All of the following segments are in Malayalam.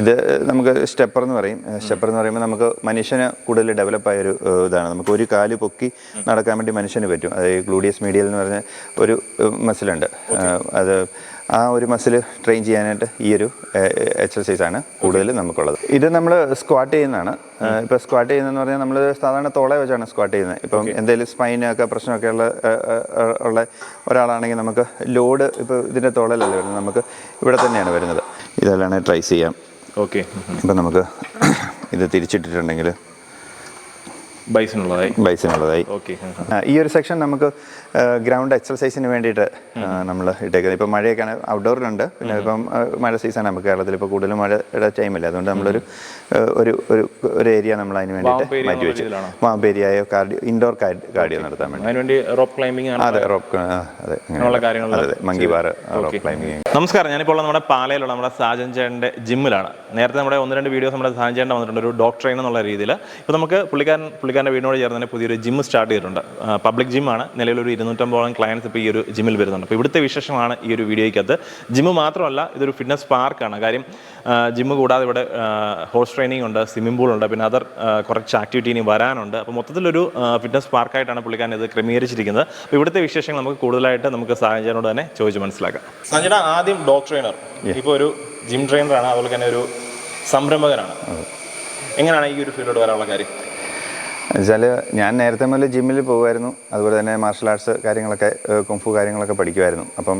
ഇത് നമുക്ക് സ്റ്റെപ്പർ എന്ന് പറയും. സ്റ്റെപ്പർ എന്ന് പറയുമ്പോൾ നമുക്ക് മനുഷ്യന് കൂടുതൽ ഡെവലപ്പ് ആയ ഒരു ഇതാണ്. നമുക്ക് ഒരു കാൽ പൊക്കി നടക്കാൻ വേണ്ടി മനുഷ്യന് പറ്റും. അത് ഗ്ലൂഡിയസ് മീഡിയൽ എന്ന് പറഞ്ഞ ഒരു മസിലുണ്ട് അത് ആ ഒരു മസിൽ ട്രെയിൻ ചെയ്യാനായിട്ട് ഈ ഒരു എക്സർസൈസ് ആണ് കൂടുതൽ നമുക്കുള്ളത്. ഇത് നമ്മൾ സ്ക്വാട്ട് ചെയ്യുന്നതാണ്. ഇപ്പോൾ സ്ക്വാട്ട് ചെയ്യുന്നതെന്ന് പറഞ്ഞാൽ നമ്മൾ സാധാരണ തോളെ വെച്ചാണ് സ്ക്വാട്ട് ചെയ്യുന്നത്. ഇപ്പം എന്തെങ്കിലും സ്പൈനൊക്കെ പ്രശ്നമൊക്കെ ഉള്ള ഉള്ള ഒരാളാണെങ്കിൽ നമുക്ക് ലോഡ് ഇപ്പോൾ ഇതിന്റെ തോളലല്ല വരുന്നത്? നമുക്ക് ഇവിടെ തന്നെയാണ് വരുന്നത്. ഇതെല്ലാം ട്രൈ ചെയ്യാം. ഓക്കെ. ഇപ്പം നമുക്ക് ഇത് തിരിച്ചിട്ടിട്ടുണ്ടെങ്കിൽ ബൈസിനുള്ളതായി ബൈസിനുള്ളതായി ഓക്കെ ഈ ഒരു സെക്ഷൻ നമുക്ക് ഗ്രൗണ്ട് എക്സർസൈസിന് വേണ്ടിയിട്ട് നമ്മൾ ഇട്ടേക്കുന്നത്. ഇപ്പം മഴയൊക്കെയാണ് ഔട്ട്ഡോറിലുണ്ട് പിന്നെ ഇപ്പം മഴ സീസൺ നമുക്ക് കേരളത്തിൽ ഇപ്പോൾ കൂടുതലും മഴയുടെ ടൈമില്ല അതുകൊണ്ട് നമ്മളൊരു ഒരു ഒരു ഒരു ഏരിയ നമ്മൾ അതിന് വേണ്ടിയിട്ട് മാറ്റി വെച്ചു? വാമ്പ് ഏരിയയോ കാർഡിയോ ഇൻഡോർ കാർഡിയോ നടത്താൻ വേണ്ടി. റോപ്പ് ക്ലൈമ്പിംഗ് ആണ് അതെ റോപ്പ് അതെ അതെ അതെ റോക്ക് റോപ്പ് ക്ലൈമ്പിങ് നമസ്കാരം. ഞാനിപ്പോൾ നമ്മുടെ പാലയിലുള്ള നമ്മുടെ സാജൻ ചേട്ടന്റെ ജിമ്മിലാണ് നേരത്തെ നമ്മുടെ ഒന്ന് രണ്ട് വീഡിയോസ് നമ്മുടെ സാജൻ ചേട്ടൻ വന്നിട്ടുണ്ട്. ഒരു ഡോക്ടർ എന്നുള്ള രീതിയിൽ ഇപ്പോൾ നമുക്ക് പുള്ളിക്കാരൻ പുള്ളിക്കാരൻ പുള്ളിക്കാരന്റെ വീടിനോട് ചേർന്ന് തന്നെ പുതിയൊരു ജിം സ്റ്റാർട്ട് ചെയ്തിട്ടുണ്ട്. പബ്ലിക് ജിമ്മാണ് നിലവിൽ ഒരു ഇരുന്നൂറ്റമ്പതോളം ക്ലയൻസ് ഇപ്പോൾ ഈ ഒരു ജിമ്മിൽ വരുന്നുണ്ട്. അപ്പോൾ ഇവിടുത്തെ വിശേഷമാണ് ഈ ഒരു വീഡിയോയ്ക്കകത്ത്. ജിമ്മ് മാത്രമല്ല ഇതൊരു ഫിറ്റ്നസ് പാർക്കാണ് കാര്യം ജിമ്മ് കൂടാതെ ഇവിടെ ഹോഴ്സ് ട്രെയിനിങ് ഉണ്ട് സ്വിമ്മിംഗ് പൂൾ ഉണ്ട് പിന്നെ അതർ കുറച്ച് ആക്ടിവിറ്റി ഇനി വരാനുണ്ട്. അപ്പോൾ മൊത്തത്തിലൊരു ഫിറ്റ്നസ് പാർക്കായിട്ടാണ് പുള്ളിക്കാരൻ ഇത് ക്രമീകരിച്ചിരിക്കുന്നത്. അപ്പോൾ ഇവിടുത്തെ വിശേഷങ്ങൾ നമുക്ക് കൂടുതലായിട്ട് നമുക്ക് സാഹചര്യനോട് തന്നെ ചോദിച്ച് മനസ്സിലാക്കാം. സഞ്ജന ആദ്യം ഡോഗ് ട്രെയിനർ ഇപ്പോൾ ഒരു ജിം ട്രെയിനറാണ് അതുപോലെ തന്നെ ഒരു സംരംഭകനാണ്. എങ്ങനെയാണ് ഈ ഒരു ഫീൽഡോട് വരാനുള്ള കാര്യം? എന്നുവെച്ചാൽ ഞാൻ നേരത്തെ മുതൽ ജിമ്മിൽ പോകുമായിരുന്നു അതുപോലെ തന്നെ മാർഷൽ ആർട്സ് കാര്യങ്ങളൊക്കെ കുംഫു കാര്യങ്ങളൊക്കെ പഠിക്കുമായിരുന്നു അപ്പം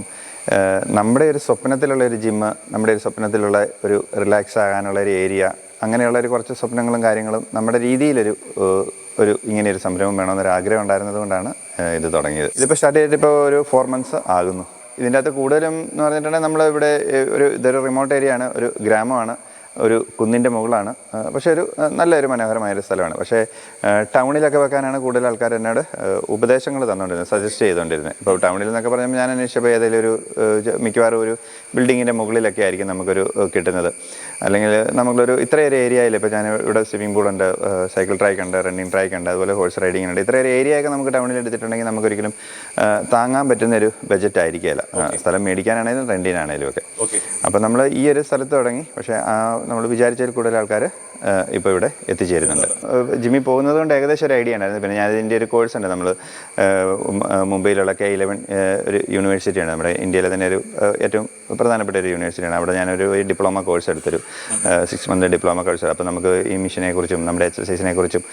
നമ്മുടെ ഒരു സ്വപ്നത്തിലുള്ള ഒരു ജിമ്മ് നമ്മുടെ ഒരു സ്വപ്നത്തിലുള്ള ഒരു റിലാക്സ് ആകാനുള്ള ഒരു ഏരിയ അങ്ങനെയുള്ള ഒരു കുറച്ച് സ്വപ്നങ്ങളും കാര്യങ്ങളും നമ്മുടെ രീതിയിലൊരു ഒരു ഇങ്ങനെ ഒരു സംരംഭം വേണമെന്നൊരു ആഗ്രഹം ഉണ്ടായിരുന്നത് കൊണ്ടാണ് ഇത് തുടങ്ങിയത്. ഇതിപ്പോൾ സ്റ്റാർട്ട് ചെയ്തിട്ട് ഇപ്പോൾ ഒരു ഫോർ മന്ത്സ് ആകുന്നു. ഇതിന്റെ അകത്ത് കൂടുതലും എന്ന് പറഞ്ഞിട്ടുണ്ടെങ്കിൽ നമ്മൾ ഇവിടെ ഒരു ഇതൊരു റിമോട്ട് ഏരിയ ആണ് ഒരു ഗ്രാമമാണ്. ഒരു കുന്നിന്റെ മുകളാണ്. പക്ഷേ ഒരു നല്ലൊരു മനോഹരമായൊരു സ്ഥലമാണ്. പക്ഷേ ടൗണിലൊക്കെ വെക്കാനാണ് കൂടുതൽ ആൾക്കാർ എന്നോട് ഉപദേശങ്ങൾ തന്നുകൊണ്ടിരുന്നത് സജസ്റ്റ് ചെയ്തുകൊണ്ടിരുന്നത് ഇപ്പോൾ ടൗണിൽ എന്നൊക്കെ പറഞ്ഞാൽ ഞാൻ അന്വേഷിച്ചപ്പോൾ ഏതെങ്കിലും ഒരു മിക്കവാറും ഒരു ബിൽഡിങ്ങിന്റെ മുകളിലൊക്കെ ആയിരിക്കും നമുക്കൊരു കിട്ടുന്നത്. അല്ലെങ്കിൽ നമ്മളൊരു ഇത്രയൊരു ഏരിയയിൽ ഇപ്പോൾ ഞാൻ ഇവിടെ സ്വിമ്മിംഗ് ഉണ്ട് സൈക്കിൾ ട്രാക്ക് ഉണ്ട് റണ്ണിങ് ട്രാക്ക് ഉണ്ട് അതുപോലെ ഹോഴ്സ് റൈഡിംഗ് ഉണ്ട്. ഇത്രയൊരു ഏരിയയൊക്കെ നമുക്ക് ടൗണിൽ എടുത്തിട്ടുണ്ടെങ്കിൽ നമുക്കൊരിക്കലും താങ്ങാൻ പറ്റുന്ന ഒരു ബജറ്റ് ആയിരിക്കില്ല സ്ഥലം മേടിക്കാനാണെങ്കിലും റെന്റിനാണെങ്കിലും ഒക്കെ. ഓക്കെ അപ്പോൾ നമ്മൾ ഈ ഒരു സ്ഥലത്ത് തുടങ്ങി. പക്ഷേ നമ്മൾ വിചാരിച്ചതിൽ കൂടുതൽ ആൾക്കാർ ഇപ്പോൾ ഇവിടെ എത്തിച്ചേരുന്നുണ്ട്. ജിമ്മി പോകുന്നത് കൊണ്ട് ഏകദേശം ഒരു ഐഡിയ ഉണ്ടായിരുന്നു. പിന്നെ ഞാൻ ഇതിന്റെ ഒരു കോഴ്സ് ഉണ്ട്. നമ്മൾ മുംബൈയിലുള്ള കെ ഇലവൻ ഒരു യൂണിവേഴ്സിറ്റിയാണ് നമ്മുടെ ഇന്ത്യയിലെ തന്നെ ഒരു ഏറ്റവും പ്രധാനപ്പെട്ട ഒരു യൂണിവേഴ്സിറ്റിയാണ് അവിടെ ഞാനൊരു ഡിപ്ലോമ കോഴ്സ് എടുത്തൊരു സിക്സ് മന്ത് ഡിപ്ലോമ കോഴ്സ് അപ്പോൾ നമുക്ക് ഈ മിഷനെ കുറിച്ചും നമ്മുടെ എക്സസൈസിനെ കുറിച്ചും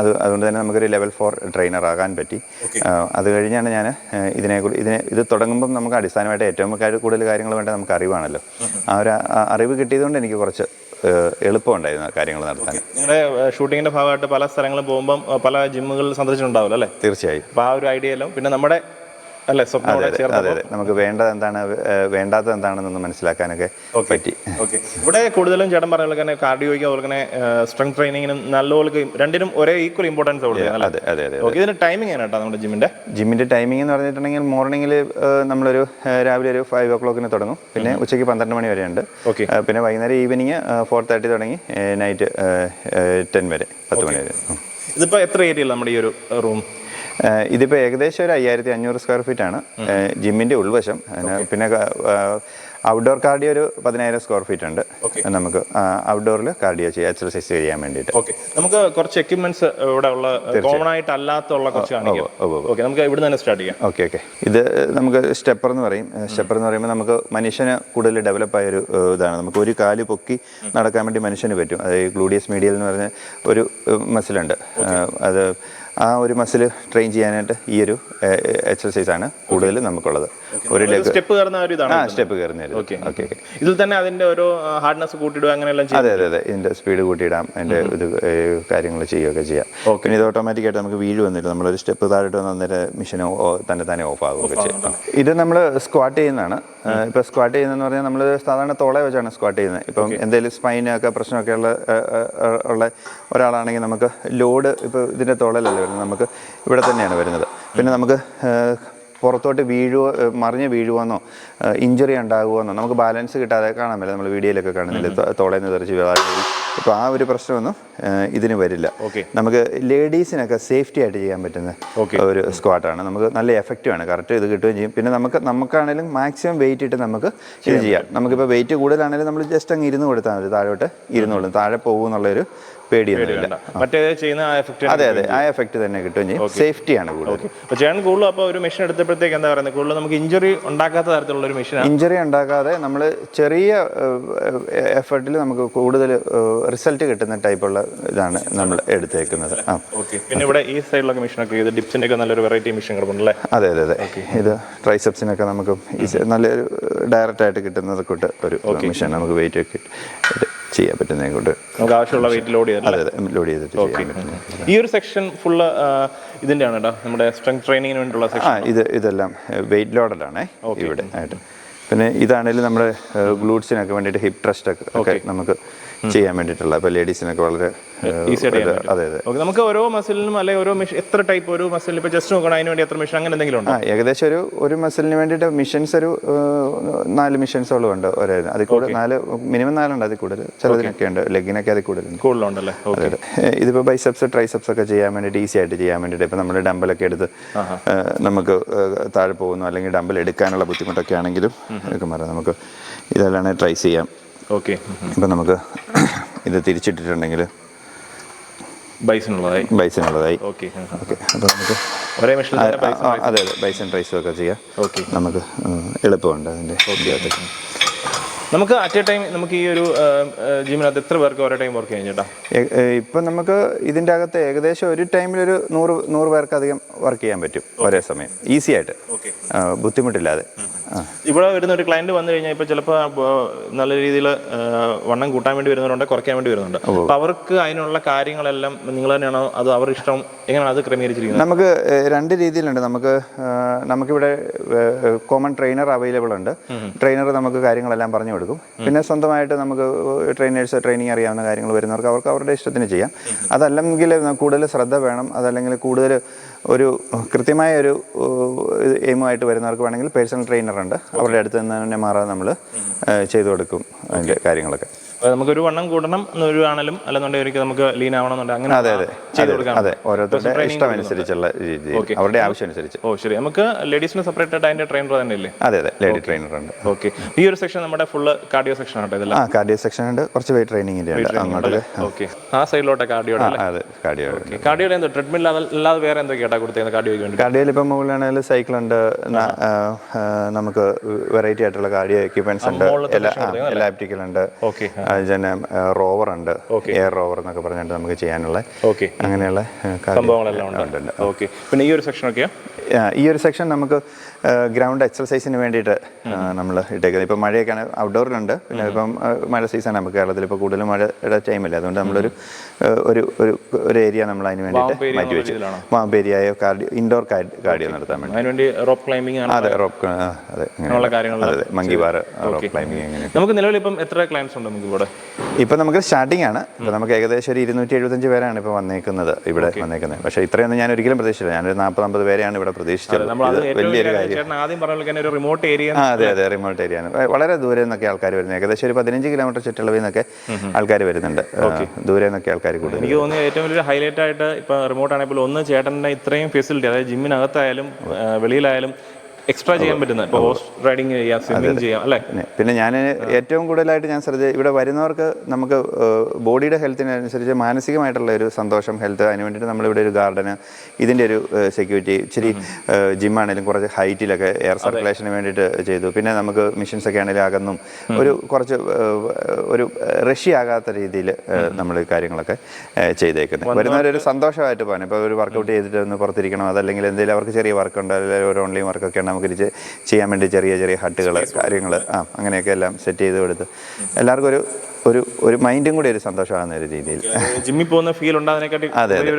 അത് അതുകൊണ്ട് തന്നെ നമുക്കൊരു ലെവൽ ഫോർ ട്രെയിനർ ആകാൻ പറ്റി. അത് കഴിഞ്ഞാണ് ഞാൻ ഇതിനെ ഇതിനെ ഇത് തുടങ്ങുമ്പം നമുക്ക് അടിസ്ഥാനമായിട്ട് ഏറ്റവും കൂടുതൽ കാര്യങ്ങൾ വേണ്ട നമുക്ക് അറിവാണല്ലോ. ആ ഒരു അറിവ് കിട്ടിയതുകൊണ്ട് എനിക്ക് കുറച്ച് എളുപ്പമുണ്ടായിരുന്നു കാര്യങ്ങൾ നടത്താൻ. നിങ്ങളുടെ ഷൂട്ടിങ്ങിന്റെ ഭാഗമായിട്ട് പല സ്ഥലങ്ങളിൽ പോകുമ്പം പല ജിമ്മുകളിൽ സന്ദർശിച്ചിട്ടുണ്ടാവില്ല അല്ലേ? തീർച്ചയായും. അപ്പോൾ ആ ഒരു ഐഡിയ എല്ലാം പിന്നെ നമ്മുടെ അതെ അതെ നമുക്ക് വേണ്ടത് എന്താണ് വേണ്ടാത്തത് എന്താണെന്നൊന്ന് മനസ്സിലാക്കാനൊക്കെ പറ്റി. ഓക്കെ. ഇവിടെ കൂടുതലും ചേട്ടൻ പറഞ്ഞ പോലെ തന്നെ കാർഡിയോയ്ക്ക് അതുപോലെ തന്നെ സ്ട്രെങ്ത് ട്രെയിനിങ്ങിനും നല്ലപോലെ രണ്ടിനും ഒരേ ഈക്വൽ ഇമ്പോർട്ടൻസ് അതെ അതെ അതെ ഓക്കെ ഇതിന് ടൈമിംഗ് ആണ് കേട്ടോ നമ്മുടെ ജിമ്മിന്റെ ജിമ്മിന്റെ ടൈമിംഗ് എന്ന് പറഞ്ഞിട്ടുണ്ടെങ്കിൽ മോർണിംഗിൽ നമ്മളൊരു രാവിലെ ഒരു ഫൈവ് ഓ ക്ലോക്കിന് തുടങ്ങും. പിന്നെ ഉച്ചയ്ക്ക് പന്ത്രണ്ട് മണി വരെ ഉണ്ട്. പിന്നെ വൈകുന്നേരം ഈവനിങ് ഫോർ തേർട്ടി തുടങ്ങി നൈറ്റ് ടെൻ വരെ പത്ത് മണി വരെ. ഇതിപ്പോ എത്ര ഏരിയ നമ്മുടെ ഈ ഒരു റൂം ഇതിപ്പോൾ ഏകദേശം ഒരു അയ്യായിരത്തി അഞ്ഞൂറ് സ്ക്വയർ ഫീറ്റ് ആണ് ജിമ്മിന്റെ ജിമ്മിന്റെ ഉൾവശം പിന്നെ ഔട്ട്ഡോർ കാർഡിയോ ഒരു പതിനായിരം സ്ക്വയർ ഫീറ്റ് ഉണ്ട്. നമുക്ക് ഔട്ട്ഡോറിൽ കാർഡിയോ ചെയ്യാം എക്സർസൈസ് ചെയ്യാൻ വേണ്ടിയിട്ട്. ഓക്കെ നമുക്ക് കുറച്ച് എക്യുപ്മെന്റ്സ് ഇവിടെ ഉള്ള കോമൺ ആയിട്ട് അല്ലാത്തുള്ള കുറച്ച് ഓക്കെ നമുക്ക് ഇവിടെ തന്നെ സ്റ്റാർട്ട് ചെയ്യാം. ഓക്കെ ഓക്കെ ഇത് നമുക്ക് സ്റ്റെപ്പർ എന്ന് പറയും. സ്റ്റെപ്പർ എന്ന് പറയുമ്പോൾ നമുക്ക് മനുഷ്യന് കൂടുതൽ ഡെവലപ്പ് ആയ ഒരു ഇതാണ്. നമുക്ക് ഒരു കാൽ പൊക്കി നടക്കാൻ വേണ്ടി മനുഷ്യന് പറ്റും. അതായത് ഗ്ലൂഡിയസ് മീഡിയൽ എന്ന് പറഞ്ഞ ഒരു മസിലുണ്ട് അത് ആ ഒരു മസിൽ ട്രെയിൻ ചെയ്യാനായിട്ട് ഈ ഒരു എക്സർസൈസ് ആണ് കൂടുതൽ നമുക്കുള്ളത്. ഒരു ലെഗ് സ്റ്റെപ്പ് കയറുന്ന ഒരു ഇതാണ് ആ സ്റ്റെപ്പ് കയറുന്ന ഓക്കെ ഓക്കെ ഓക്കെ ഇതിൽ തന്നെ അതിന്റെ ഓരോ ഹാർഡ്നെസ് കൂട്ടിയിടുക അങ്ങനെയെല്ലാം ചെയ്യും? അതെ അതെ അതെ. ഇതിന്റെ സ്പീഡ് കൂട്ടിയിടാം. അതിന്റെ ഇത് കാര്യങ്ങൾ ചെയ്യുകയൊക്കെ ചെയ്യാം. പിന്നെ ഇത് ഓട്ടോമാറ്റിക് ആയിട്ട് നമുക്ക് വീഴ് വന്നിട്ട് നമ്മളൊരു സ്റ്റെപ്പ് താഴോട്ട് വന്ന് അന്നേരം മെഷീൻ തന്നെ തന്നെ ഓഫ് ആകുകയൊക്കെ ചെയ്യാം. ഇത് നമ്മൾ സ്ക്വാട്ട് ചെയ്യുന്നതാണ്. ഇപ്പോൾ സ്ക്വാട്ട് ചെയ്യുന്നതെന്ന് പറഞ്ഞാൽ നമ്മൾ സാധാരണ തോളെ വെച്ചാണ് സ്ക്വാട്ട് ചെയ്യുന്നത്. ഇപ്പം എന്തെങ്കിലും സ്പൈനൊക്കെ പ്രശ്നമൊക്കെ ഉള്ള ഉള്ള ഒരാളാണെങ്കിൽ നമുക്ക് ലോഡ് ഇപ്പോൾ ഇതിന്റെ തോളലല്ല വരുന്നത് നമുക്ക് ഇവിടെ തന്നെയാണ് വരുന്നത്. പിന്നെ നമുക്ക് പുറത്തോട്ട് വീഴുവോ മറിഞ്ഞ് വീഴുവോന്നോ ഇഞ്ചുറി ഉണ്ടാകുമോന്നോ നമുക്ക് ബാലൻസ് കിട്ടാതെ കാണാൻ പറ്റില്ല. നമ്മൾ വീഡിയോയിലൊക്കെ കാണുന്നില്ല? തോളേന്ന് തെറിച്ച് വീഴാതെ. അപ്പോൾ ആ ഒരു പ്രശ്നമൊന്നും ഇതിന് വരില്ല. ഓക്കെ. നമുക്ക് ലേഡീസിനൊക്കെ സേഫ്റ്റി ആയിട്ട് ചെയ്യാൻ പറ്റുന്ന. ഒരു സ്ക്വാട്ടാണ് നമുക്ക് നല്ല എഫക്റ്റീവ് ആണ്. കറക്റ്റ് ഇത് കിട്ടുകയും ചെയ്യും. പിന്നെ നമുക്ക് നമുക്കാണെങ്കിലും മാക്സിമം വെയിറ്റ് ഇട്ട് നമുക്ക് ഇത് ചെയ്യാം. നമുക്കിപ്പോൾ വെയിറ്റ് കൂടുതലാണെങ്കിലും നമ്മൾ ജസ്റ്റ് അങ്ങ് ഇരുന്ന് കൊടുത്താൽ മതി. താഴോട്ട് ഇരുന്നോളും. താഴെ പോകും എന്നുള്ളൊരു പേടിയൊന്നുമില്ല അതെ അതെ. ആ എഫക്റ്റ് തന്നെ കിട്ടുകയും ചെയ്യും. സേഫ്റ്റിയാണ് കൂടുതൽ. ചേട്ടൻ കൂടുതലും അപ്പോൾ ഒരു മെഷീൻ എടുത്തപ്പോഴത്തേക്ക് എന്താ പറയുന്നത് കൂടുതൽ നമുക്ക് ഇഞ്ചുറി ഉണ്ടാക്കാത്ത തരത്തിലുള്ള ഒരു മെഷീനാണ് ഇഞ്ചറി ഉണ്ടാക്കാതെ നമ്മൾ ചെറിയ എഫർട്ടിൽ നമുക്ക് കൂടുതൽ റിസൾട്ട് കിട്ടുന്ന ടൈപ്പുള്ള ഇതാണ് നമ്മൾ എടുത്തേക്കുന്നത്. ആ. പിന്നെ ഇവിടെ ഈ സൈഡിലൊക്കെ മെഷീനൊക്കെ ഇത് ഡിപ്സിന്റെ ഒക്കെ നല്ലൊരു വെറൈറ്റി മെഷീൻ കിടപ്പുണ്ടല്ലേ? അതെ അതെ അതെ. ഇത് ട്രൈസെപ്സിനൊക്കെ നമുക്ക് ഈസി- നല്ലൊരു ഡയറക്റ്റ് ആയിട്ട് കിട്ടുന്നത് കൂട്ട് ഒരു മെഷീൻ നമുക്ക് വെയിറ്റ് ഒക്കെ ചെയ്യാൻ പറ്റുന്നതിനെ കൊണ്ട് നമുക്ക് ആവശ്യമുള്ള വെയിറ്റ് ലോഡ് ചെയ്യാം അതെ അതെ. ലോഡ് ചെയ്തിട്ട് ചെയ്യാൻ ഈ ഒരു സെക്ഷൻ ഫുള്ള് ഇതിന്റെ ആണ് കേട്ടോ. നമ്മുടെ സ്ട്രെങ്ത് ട്രെയിനിങ്ങിന് വേണ്ടിയുള്ള സെക്ഷൻ ആ ഇത് ഇതെല്ലാം വെയിറ്റ് ലോഡലാണേ ഇവിടെ ആയിട്ട്. പിന്നെ ഇതാണെങ്കിലും നമ്മുടെ ഗ്ലൂട്ട്സിനൊക്കെ വേണ്ടിയിട്ട് ഹിപ്പ് ട്രസ്റ്റ് ഒക്കെ നമുക്ക് ചെയ്യാൻ വേണ്ടിയിട്ടുള്ള. ഇപ്പോൾ ലേഡീസിനൊക്കെ വളരെ അതെ അതെ. നമുക്ക് ഓരോ മസിലിനും അല്ലെ ഓരോ മിഷൻ എത്ര ടൈപ്പ് ഒരു മസിലിന് ഇപ്പോൾ ജസ്റ്റ് നോക്കണം അതിന് വേണ്ടി എത്ര മിഷൻ അങ്ങനെ എന്തെങ്കിലും ഉണ്ടോ? ഏകദേശം ഒരു ഒരു മസിലിന് വേണ്ടിയിട്ട് മിഷൻസ് ഒരു നാല് മിഷൻസോളം ഉണ്ട് ഒരേ അതിൽ കൂടുതൽ നാല് മിനിമം നാലുണ്ട് അതിൽ കൂടുതൽ. ചിലതിനൊക്കെ ഉണ്ട്. ലെഗിനൊക്കെ അതിൽ കൂടുതലുണ്ട്. കൂടുതലുണ്ടല്ലേ? ഇതിപ്പോൾ ബൈസെപ്സ് ട്രൈസെപ്സ് ഒക്കെ ചെയ്യാൻ വേണ്ടിട്ട് ഈസി ആയിട്ട് ചെയ്യാൻ വേണ്ടിയിട്ട് ഇപ്പോൾ നമ്മൾ ഡമ്പലൊക്കെ എടുത്ത് നമുക്ക് താഴെ പോകുന്നു അല്ലെങ്കിൽ ഡമ്പൽ എടുക്കാനുള്ള ബുദ്ധിമുട്ടൊക്കെ ആണെങ്കിലും ഒക്കെ മാറാം. നമുക്ക് ഇതെല്ലാം ട്രൈ ചെയ്യാം. ഓക്കെ ഇപ്പം നമുക്ക് ഇത് തിരിച്ചിട്ടിട്ടുണ്ടെങ്കിൽ ബൈസിനുള്ളതായി ബൈസിനുള്ളതായി ഓക്കെ ഓക്കെ അപ്പോൾ നമുക്ക് ഒരേ ആ, അതെ അതെ. ബൈസൺ ട്രൈസും ഒക്കെ ചെയ്യാം. ഓക്കെ നമുക്ക് എളുപ്പമുണ്ട് അതിന്റെ ഓക്കെ നമുക്ക് അറ്റ് എ ടൈം നമുക്ക് ഈ ഒരു ജിമ്മിനകത്ത് എത്ര പേർക്ക് ഒരേ ടൈം വർക്ക് ചെയ്യാൻ ചേട്ടാ ഇപ്പം നമുക്ക് ഇതിന്റെ അകത്ത് ഏകദേശം ഒരു ടൈമിൽ ഒരു നൂറ് നൂറ് പേർക്ക് അധികം വർക്ക് ചെയ്യാൻ പറ്റും ഒരേ സമയം. ഈസി ആയിട്ട്. ബുദ്ധിമുട്ടില്ലാതെ. ഇവിടെ വരുന്ന ഒരു ക്ലയന്റ് വന്നു കഴിഞ്ഞാൽ ഇപ്പോൾ ചിലപ്പോൾ നല്ല രീതിയിൽ വണ്ണം കൂട്ടാൻ വേണ്ടി വരുന്നവരുണ്ട് കുറയ്ക്കാൻ വേണ്ടി വരുന്നുണ്ട് അപ്പോൾ അവർക്ക് അതിനുള്ള കാര്യങ്ങളെല്ലാം നിങ്ങൾ തന്നെയാണോ അത് അവർ ഇഷ്ടം എങ്ങനെയാണ് അത് ക്രമീകരിച്ചിരിക്കുന്നത്? നമുക്ക് രണ്ട് രീതിയിലുണ്ട്. നമുക്ക് നമുക്കിവിടെ കോമൺ ട്രെയിനർ അവൈലബിൾ ഉണ്ട്. ട്രെയിനർ നമുക്ക് കാര്യങ്ങളെല്ലാം പറഞ്ഞു കൊടുക്കും. പിന്നെ സ്വന്തമായിട്ട് നമുക്ക് ട്രെയിനേഴ്സ് ട്രെയിനിങ് അറിയാവുന്ന കാര്യങ്ങൾ വരുന്നവർക്ക് അവർക്ക് അവരുടെ ഇഷ്ടത്തിന് ചെയ്യാം. അതല്ലെങ്കിൽ കൂടുതൽ ശ്രദ്ധ വേണം. അതല്ലെങ്കിൽ കൂടുതൽ ഒരു കൃത്യമായ ഒരു എയിമുമായിട്ട് വരുന്നവർക്ക് വേണമെങ്കിൽ പേഴ്സണൽ ട്രെയിനർ ഉണ്ട് അവരുടെ അടുത്ത് നിന്ന് തന്നെ മാറാതെ നമ്മൾ ചെയ്തു കൊടുക്കും അതിന്റെ കാര്യങ്ങളൊക്കെ. നമുക്കൊരു വണ്ണം കൂടണം എന്നൊരു ആണെങ്കിലും അല്ലെന്നുണ്ടെങ്കിൽ നമുക്ക് ലീൻ ആവണം അങ്ങനെ അതെ അതെ. ചെയ്ത് കൊടുക്കാം അതെ. ഓരോരുത്തരുടെ ഇഷ്ടം അനുസരിച്ചുള്ള രീതിയിൽ അവരുടെ ആവശ്യം അനുസരിച്ച്. ഓ ശരി. നമുക്ക് ലേഡീസിന് സെപ്പറേറ്റ് ആയിട്ട് അതിന്റെ ട്രെയിനർ തന്നെ ഇല്ലേ അതെ. അതെ ലേഡി ട്രെയിനർ ഉണ്ട്. ഓക്കെ ഈ ഒരു സെക്ഷൻ നമ്മുടെ ഫുള്ള് കാർഡിയോ സെക്ഷൻ ആട്ടോ ഇതെല്ലാം. ആ കാർഡിയോ സെക്ഷൻ ഉണ്ട്. കുറച്ച് വെയിറ്റ് ട്രെയിനിങ്ങിന്റെ ഉണ്ട്. അങ്ങോട്ട് ഓക്കെ ആ. സൈഡിലോട്ടെ കാർഡിയോ അല്ലേ? അതെ. കാർഡിയോ കാർഡിയോ എന്തോ ട്രെഡ്മിൽ അല്ലാതെ വേറെ എന്തൊക്കെയാട്ടാ കൊടുത്തേക്കുന്നത് കാർഡിയോയ്ക്ക് വേണ്ടി കാർഡിയോയിൽ ഇപ്പം മുകളിലാണെങ്കിൽ സൈക്കിൾ ഉണ്ട് നമുക്ക് വെറൈറ്റി ആയിട്ടുള്ള കാർഡിയോ എക്യുപ്മെന്റ്സ് ഉണ്ട്. എല്ലാ എലാപ്റ്റിക്കൽ ഉണ്ട്. ഓക്കെ പിന്നെ റോവർ ഉണ്ട്. എയർ റോവർ എന്നൊക്കെ പറഞ്ഞിട്ട് നമുക്ക് ചെയ്യാനുള്ള ഓക്കെ അങ്ങനെയുള്ള സംഭവങ്ങളെല്ലാം ഉണ്ട്. ഓക്കെ പിന്നെ ഈ ഒരു സെക്ഷൻ ആ, ഈ ഒരു സെക്ഷൻ നമുക്ക് ഗ്രൗണ്ട് എക്സർസൈസിന് വേണ്ടിയിട്ട് നമ്മൾ ഇട്ടേക്കുന്നത്. ഇപ്പം മഴയൊക്കെയാണ് ഔട്ട്ഡോറിലുണ്ട് പിന്നെ ഇപ്പം മഴ സീസൺ നമുക്ക് കേരളത്തിൽ ഇപ്പോൾ കൂടുതലും മഴയുടെ ടൈമില്ല അതുകൊണ്ട് നമ്മളൊരു ഒരു ഒരു ഒരു ഏരിയ നമ്മൾ അതിന് വേണ്ടിയിട്ട് മാറ്റി വെച്ചു? വാമ്പ് ഏരിയയോ കാർഡിയോ ഇൻഡോർ കാർഡിയോ നടത്താൻ വേണ്ടി. റോക്ക് റോപ്പ് ക്ലൈമ്പിംഗ് അതെ റോപ്പ് അതെ അതെ മങ്കി ബാർ റോപ്പ് ക്ലൈമ്പിങ് അങ്ങനെ നമുക്ക് നിലവിൽ ഇപ്പം എത്ര ക്ലയൻസ് ഉണ്ട് നമുക്ക് ഇവിടെ? ഇപ്പം നമുക്ക് സ്റ്റാർട്ടിംഗ് ആണ്. ഇപ്പം നമുക്ക് ഏകദേശം ഒരു ഇരുന്നൂറ്റി എഴുപത്തഞ്ച് പേരാണ് ഇപ്പോൾ വന്നേക്കുന്നത് ഇവിടെ വന്നേക്കുന്നത്. പക്ഷേ ഇത്രയൊന്നും ഞാൻ ഒരിക്കലും പ്രതീക്ഷിച്ചില്ല. ഞാനൊരു നാൽപ്പത് അമ്പത് പേരെയാണ് ഇവിടെ പ്രതീക്ഷിച്ചത് വലിയൊരു കാര്യം. ആദ്യം പറഞ്ഞ ഒരു റിമോട്ട് ഏരിയ അതെ അതെ റിമോട്ട് ഏരിയ ആണ്. വളരെ ദൂരെ നിന്നൊക്കെ ആൾക്കാർ വരുന്നത്. ഏകദേശം ഒരു പതിനഞ്ച് കിലോമീറ്റർ ചുറ്റളവിൽ നിന്നൊക്കെ ആൾക്കാർ വരുന്നുണ്ട്. ദൂരെ നിന്നൊക്കെ ആൾക്കാർ കൂടുതൽ എനിക്ക് തോന്നിയ ഏറ്റവും വലിയ ഹൈലൈറ്റ് ആയിട്ട് ഇപ്പൊ റിമോട്ട് ആണെങ്കിൽ ഒന്ന് ചേട്ടന്റെ ഇത്രയും ഫെസിലിറ്റി അതായത് ജിമ്മിനകത്തായാലും വെളിയിലായാലും എക്സ്ട്രാ ചെയ്യാൻ പറ്റുന്ന ഇപ്പോൾ റൈഡിങ് ചെയ്യാം സ്വിമ്മിങ് ചെയ്യാം അല്ലേ? പിന്നെ ഞാൻ ഏറ്റവും കൂടുതലായിട്ട് ഞാൻ ശ്രദ്ധിച്ച ഇവിടെ വരുന്നവർക്ക് നമുക്ക് ബോഡിയുടെ ഹെൽത്തിനനുസരിച്ച് മാനസികമായിട്ടുള്ള ഒരു സന്തോഷം ഹെൽത്ത് അതിന് വേണ്ടിയിട്ട് നമ്മളിവിടെ ഒരു ഗാർഡന് ഇതിന്റെ ഒരു സെക്യൂരിറ്റി ഇച്ചിരി ജിമ്മാണെങ്കിലും കുറച്ച് ഹൈറ്റിലൊക്കെ എയർ സർക്കുലേഷന് വേണ്ടിയിട്ട് ചെയ്തു. പിന്നെ നമുക്ക് മിഷൻസ് ഒക്കെ ആണെങ്കിലും അകന്നും ഒരു കുറച്ച് ഒരു റഷ്യാകാത്ത രീതിയിൽ നമ്മൾ കാര്യങ്ങളൊക്കെ ചെയ്തേക്കുന്നത് വരുന്നവരൊരു സന്തോഷമായിട്ട് പോകാൻ ഇപ്പോൾ ഒരു വർക്കൗട്ട് ചെയ്തിട്ട് ഒന്ന് പുറത്തിരിക്കണം? അതല്ലെങ്കിൽ എന്തെങ്കിലും അവർക്ക് ചെറിയ വർക്ക് ഉണ്ട്? അല്ലെങ്കിൽ ഒരു ഓൺലൈൻ വർക്കൊക്കെ ഉണ്ട് നമുക്ക് ചെയ്യാൻ വേണ്ടി ചെറിയ ചെറിയ ഹട്ടുകൾ കാര്യങ്ങൾ ആ അങ്ങനെയൊക്കെ എല്ലാം സെറ്റ് ചെയ്ത് കൊടുത്ത്. എല്ലാവർക്കും ഒരു ഒരു ഒരു മൈൻഡും കൂടി ഒരു സന്തോഷമാകുന്ന ഒരു രീതിയിൽ. ജിമ്മിൽ പോകുന്ന ഫീൽ ഉണ്ടാകുന്നതിനെക്കാട്ടി അതെ, അതെ,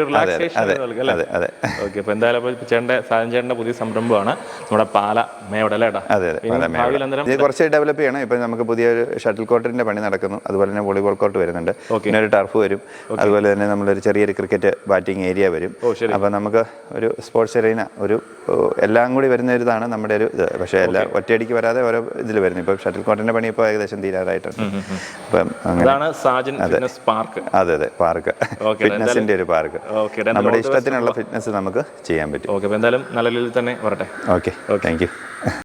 അതെ, അതെ അതെ ഓക്കെ അപ്പോൾ എന്തായാലും ചേട്ടന്റെ സാധനം ചേട്ടന്റെ പുതിയ സംരംഭമാണ്. നമ്മുടെ പാല അതെ അതെ കുറച്ച് ഡെവലപ്പ് ചെയ്യണം. ഇപ്പം നമുക്ക് പുതിയൊരു ഷട്ടിൽ കോർട്ടിന്റെ പണി നടക്കുന്നു. അതുപോലെ തന്നെ വോളിബോൾ കോർട്ട് വരുന്നുണ്ട്. പിന്നെ ഒരു ടർഫ് വരും. അതുപോലെ തന്നെ നമ്മളൊരു ചെറിയൊരു ക്രിക്കറ്റ് ബാറ്റിംഗ് ഏരിയ വരും. അപ്പൊ നമുക്ക് ഒരു സ്പോർട്സ് എറീന ഒരു എല്ലാം കൂടി വരുന്ന ഒരു ഇതാണ് നമ്മുടെ ഒരു ഇത്. പക്ഷേ എല്ലാം ഒറ്റയടിക്ക് വരാതെ ഓരോ ഇതിൽ വരുന്നു. ഇപ്പൊ ഷട്ടിൽ കോർട്ടിന്റെ പണി ഇപ്പോൾ ഏകദേശം തീരാറായിട്ടുണ്ട്. അപ്പം സാജൻ ഫിറ്റ്നസ് പാർക്ക് അതെ. അതെ പാർക്ക് ഫിറ്റ്നസിന്റെ ഒരു പാർക്ക് നമ്മുടെ ഇഷ്ടത്തിനുള്ള ഫിറ്റ്നസ് നമുക്ക് ചെയ്യാൻ പറ്റും. ഓക്കെ എന്തായാലും നല്ല രീതിയിൽ തന്നെ വരട്ടെ. Okay thank you